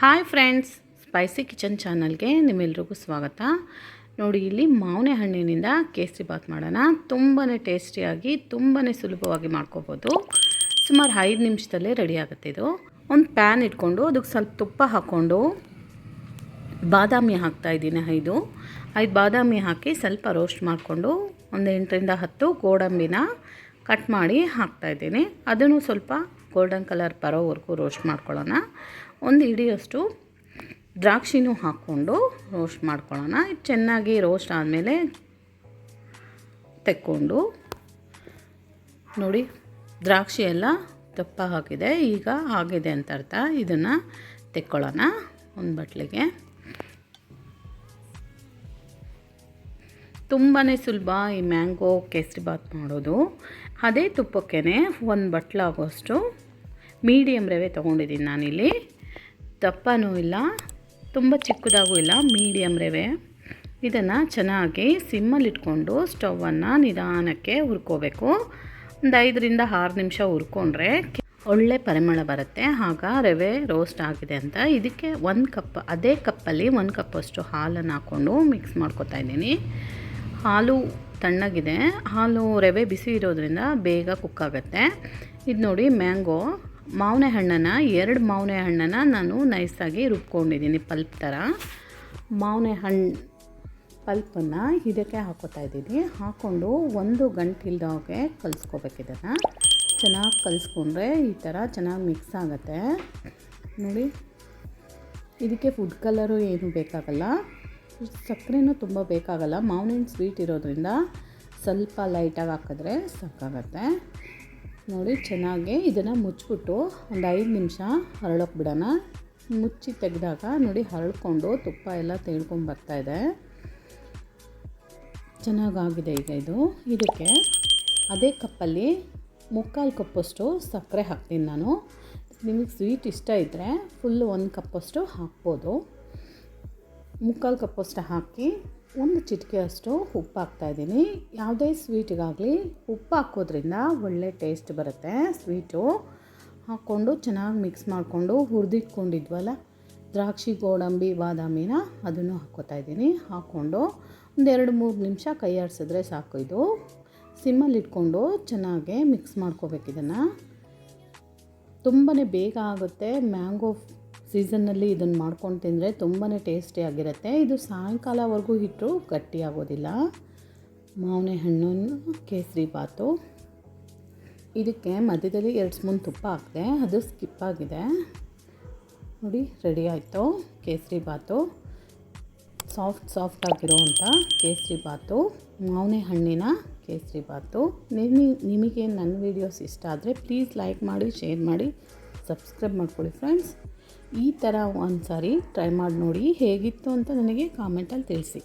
Hi friends, spicy kitchen ಚಾನಲ್ಗೆ ನಿಮ್ಮೆಲ್ರಿಗೂ ಸ್ವಾಗತ. ನೋಡಿ, ಇಲ್ಲಿ ಮಾವಿನ ಹಣ್ಣಿನಿಂದ ಕೇಸರಿ ಬಾತ್ ಮಾಡೋಣ. ತುಂಬಾ ಟೇಸ್ಟಿಯಾಗಿ ತುಂಬಾ ಸುಲಭವಾಗಿ ಮಾಡ್ಕೋಬೋದು. ಸುಮಾರು ಐದು ನಿಮಿಷದಲ್ಲೇ ರೆಡಿ ಆಗುತ್ತೆ ಇದು. ಒಂದು ಪ್ಯಾನ್ ಇಟ್ಕೊಂಡು, ಅದಕ್ಕೆ ಸ್ವಲ್ಪ ತುಪ್ಪ ಹಾಕ್ಕೊಂಡು, ಬಾದಾಮಿ ಹಾಕ್ತಾ ಇದ್ದೀನಿ ಐದು. ಐದು ಬಾದಾಮಿ ಹಾಕಿ ಸ್ವಲ್ಪ ರೋಸ್ಟ್ ಮಾಡಿಕೊಂಡು, ಒಂದು ಎಂಟರಿಂದ ಹತ್ತು ಗೋಡಂಬಿನ ಕಟ್ ಮಾಡಿ ಹಾಕ್ತಾಯಿದ್ದೀನಿ ಅದನ್ನು ಸ್ವಲ್ಪ ಗೋಲ್ಡನ್ ಕಲರ್ ಬರೋವರೆಗೂ ರೋಸ್ಟ್ ಮಾಡ್ಕೊಳ್ಳೋಣ. ಒಂದು ಹಿಡಿಯಷ್ಟು ದ್ರಾಕ್ಷಿನೂ ಹಾಕ್ಕೊಂಡು ರೋಸ್ಟ್ ಮಾಡ್ಕೊಳ್ಳೋಣ. ಇದು ಚೆನ್ನಾಗಿ ರೋಸ್ಟ್ ಆದಮೇಲೆ ತೆಕ್ಕೊಂಡು ನೋಡಿ, ದ್ರಾಕ್ಷಿ ಎಲ್ಲ ದಪ್ಪ ಹಾಕಿದೆ ಈಗ ಆಗಿದೆ ಅಂತ ಅರ್ಥ. ಇದನ್ನು ತೆಕ್ಕೊಳ್ಳೋಣ ಒಂದು ಬಟ್ಲಿಗೆ. ತುಂಬಾ ಸುಲಭ ಈ ಮ್ಯಾಂಗೋ ಕೇಸರಿ ಬಾತ್ ಮಾಡೋದು. ಅದೇ ತುಪ್ಪಕ್ಕೆ ಒಂದು ಬಟ್ಲಾಗೋಷ್ಟು ಮೀಡಿಯಮ್ ರವೆ ತೊಗೊಂಡಿದ್ದೀನಿ ನಾನಿಲ್ಲಿ. ದಪ್ಪನೂ ಇಲ್ಲ, ತುಂಬ ಚಿಕ್ಕದಾಗೂ ಇಲ್ಲ ಮೀಡಿಯಮ್ ರವೆ. ಇದನ್ನು ಚೆನ್ನಾಗಿ ಸಿಮ್ಮಲ್ಲಿ ಇಟ್ಕೊಂಡು ಸ್ಟವನ್ನು ನಿಧಾನಕ್ಕೆ ಹುರ್ಕೋಬೇಕು. ಒಂದು ಐದರಿಂದ ಆರು ನಿಮಿಷ ಹುರ್ಕೊಂಡ್ರೆ ಒಳ್ಳೆ ಪರಿಮಳ ಬರುತ್ತೆ. ಆಗ ರವೆ ರೋಸ್ಟ್ ಆಗಿದೆ ಅಂತ ಇದಕ್ಕೆ ಒಂದು ಕಪ್, ಅದೇ ಕಪ್ಪಲ್ಲಿ ಒಂದು ಕಪ್ಪಷ್ಟು ಹಾಲನ್ನು ಹಾಕ್ಕೊಂಡು ಮಿಕ್ಸ್ ಮಾಡ್ಕೊತಾ ಇದ್ದೀನಿ. ಹಾಲು ತಣ್ಣಗಿದೆ. ಹಾಲು ರವೆ ಬಿಸಿ ಇರೋದ್ರಿಂದ ಬೇಗ ಕುಕ್ ಆಗುತ್ತೆ. ಇದು ನೋಡಿ ಮ್ಯಾಂಗೋ. ಮಾವಿನ ಹಣ್ಣನ್ನು, ಎರಡು ಮಾವಿನ ಹಣ್ಣನ್ನು ನಾನು ನೈಸಾಗಿ ರುಬ್ಕೊಂಡಿದ್ದೀನಿ ಪಲ್ಪ್ ಥರ ಮಾವಿನ ಹಣ್ಣು ಪಲ್ಪನ್ನು ಇದಕ್ಕೆ ಹಾಕೋತಾ ಇದ್ದೀನಿ. ಹಾಕ್ಕೊಂಡು ಒಂದು ಕಲಿಸ್ಕೋಬೇಕು ಇದನ್ನು. ಚೆನ್ನಾಗಿ ಕಲಿಸ್ಕೊಂಡ್ರೆ ಈ ಥರ ಚೆನ್ನಾಗಿ ಮಿಕ್ಸ್ ಆಗುತ್ತೆ. ನೋಡಿ, ಇದಕ್ಕೆ ಫುಡ್ ಕಲರು ಏನು ಬೇಕಾಗಲ್ಲ. ಸಕ್ಕರೆನೂ ತುಂಬ ಬೇಕಾಗಲ್ಲ. ಮಾವಿನ ಸ್ವೀಟ್ ಇರೋದ್ರಿಂದ ಸ್ವಲ್ಪ ಲೈಟಾಗಿ ಹಾಕಿದ್ರೆ ಸಾಕಾಗತ್ತೆ. ನೋಡಿ, ಚೆನ್ನಾಗಿ ಇದನ್ನು ಮುಚ್ಚಿಬಿಟ್ಟು ಒಂದು ಐದು ನಿಮಿಷ ಹರಳೋಕೆ ಬಿಡೋಣ. ಮುಚ್ಚಿ ತೆಗೆದಾಗ ನೋಡಿ, ಹರಳ್ಕೊಂಡು ತುಪ್ಪ ಎಲ್ಲ ಬರ್ತಾ ಬರ್ತಾಯಿದೆ ಚೆನ್ನಾಗಾಗಿದೆ ಈಗ ಇದು. ಇದಕ್ಕೆ ಅದೇ ಕಪ್ಪಲ್ಲಿ ಮುಕ್ಕಾಲು ಕಪ್ಪಷ್ಟು ಸಕ್ಕರೆ ಹಾಕ್ತೀನಿ ನಾನು. ನಿಮಗೆ ಸ್ವೀಟ್ ಇಷ್ಟ ಇದ್ದರೆ ಫುಲ್ಲು ಒಂದು ಕಪ್ಪಷ್ಟು ಹಾಕ್ಬೋದು. ಮುಕ್ಕಾಲು ಕಪ್ಪಷ್ಟು ಹಾಕಿ ಒಂದು ಚಿಟಿಕೆಯಷ್ಟು ಉಪ್ಪು ಹಾಕ್ತಾಯಿದ್ದೀನಿ ಯಾವುದೇ ಸ್ವೀಟಿಗಾಗಲಿ ಉಪ್ಪು ಹಾಕೋದ್ರಿಂದ ಒಳ್ಳೆ ಟೇಸ್ಟ್ ಬರುತ್ತೆ ಸ್ವೀಟು. ಹಾಕ್ಕೊಂಡು ಚೆನ್ನಾಗಿ ಮಿಕ್ಸ್ ಮಾಡಿಕೊಂಡು ಹುರಿದಿಟ್ಕೊಂಡಿದ್ವಲ್ಲ, ದ್ರಾಕ್ಷಿ, ಗೋಡಂಬಿ, ಬಾದಾಮಿನ ಅದನ್ನು ಹಾಕ್ಕೋತಾ ಇದ್ದೀನಿ. ಹಾಕ್ಕೊಂಡು ಒಂದೆರಡು ಮೂರು ನಿಮಿಷ ಕೈ ಆಡಿಸಿದ್ರೆ ಸಾಕು ಇದು. ಸಿಮ್ಮಲ್ಲಿ ಇಟ್ಕೊಂಡು ಚೆನ್ನಾಗಿ ಮಿಕ್ಸ್ ಮಾಡ್ಕೋಬೇಕು ಇದನ್ನು. ತುಂಬಾ ಬೇಗ ಆಗುತ್ತೆ. ಮ್ಯಾಂಗೋ ಸೀಸನ್ನಲ್ಲಿ ಇದನ್ನು ಮಾಡ್ಕೊಂಡು ತಿಂದರೆ ತುಂಬಾ ಟೇಸ್ಟಿಯಾಗಿರುತ್ತೆ ಇದು ಸಾಯಂಕಾಲವರೆಗೂ ಹಿಟ್ಟು ಗಟ್ಟಿಯಾಗೋದಿಲ್ಲ ಮಾವಿನ ಹಣ್ಣನ್ನು, ಕೇಸರಿ ಬಾತು ಇದಕ್ಕೆ ಮಧ್ಯದಲ್ಲಿ ಎರಡು ಸ್ಪೂನ್ ತುಪ್ಪ ಹಾಕಿದೆ, ಅದು ಸ್ಕಿಪ್ ಆಗಿದೆ. ನೋಡಿ, ರೆಡಿ ಆಯಿತು ಕೇಸರಿ ಬಾತು ಸಾಫ್ಟ್ ಸಾಫ್ಟ್ ಆಗಿರೋವಂಥ ಕೇಸರಿ ಬಾತು ಮಾವಿನ ಹಣ್ಣಿನ ಕೇಸರಿ ಬಾತು ನಿಮಗೆ ನನ್ನ ವೀಡಿಯೋಸ್ ಇಷ್ಟ ಆದರೆ ಪ್ಲೀಸ್ ಲೈಕ್ ಮಾಡಿ, ಶೇರ್ ಮಾಡಿ. ಸಬ್ಸ್ಕ್ರೈಬ್ ಮಾಡ್ಕೊಳ್ಳಿ ಫ್ರೆಂಡ್ಸ್. ಈ ಥರ ಒಂದು ಸಾರಿ ಟ್ರೈ ಮಾಡಿ ನೋಡಿ ಹೇಗಿತ್ತು ಅಂತ ನನಗೆ ಕಾಮೆಂಟಲ್ಲಿ ತಿಳಿಸಿ.